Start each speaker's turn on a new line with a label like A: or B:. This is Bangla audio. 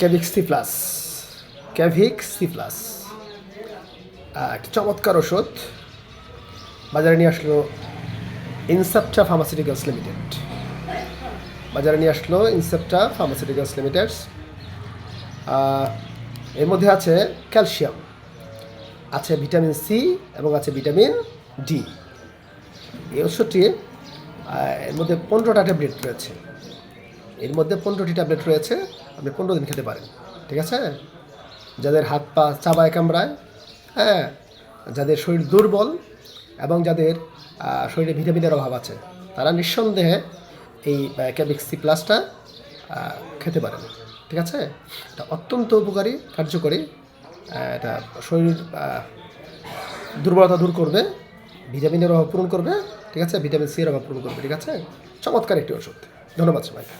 A: Cavic C plus Cavic C plus একটা চমৎকার ওষুধ। বাজারে নিয়ে আসলো ইনসেপ্টা ফার্মাসিউটিক্যালস লিমিটেড বাজারে নিয়ে আসলো ইনসেপ্টা ফার্মাসিউটিক্যালস লিমিটেড এর মধ্যে আছে ক্যালসিয়াম। আছে ভিটামিন সি এবং আছে ভিটামিন ডি এই ওষুধটি এর মধ্যে পনেরোটা ট্যাবলেট রয়েছে। এর মধ্যে পনেরোটি ট্যাবলেট রয়েছে, আপনি পনেরো দিন খেতে পারেন, ঠিক আছে? যাদের হাত পা চাবায় কামড়ায় হ্যাঁ যাদের শরীর দুর্বল এবং যাদের শরীরে ভিটামিনের অভাব আছে, তারা নিঃসন্দেহে এই ক্যাবিক সি প্লাসটা খেতে পারেন, ঠিক আছে? এটা অত্যন্ত উপকারী, কার্যকরী এটা শরীর দুর্বলতা দূর করবে, ভিটামিনের অভাব পূরণ করবে, ঠিক আছে? ভিটামিন সি এর অভাব পূরণ করবে, ঠিক আছে? চমৎকার একটি ওষুধ, ধন্যবাদ সবাইকে।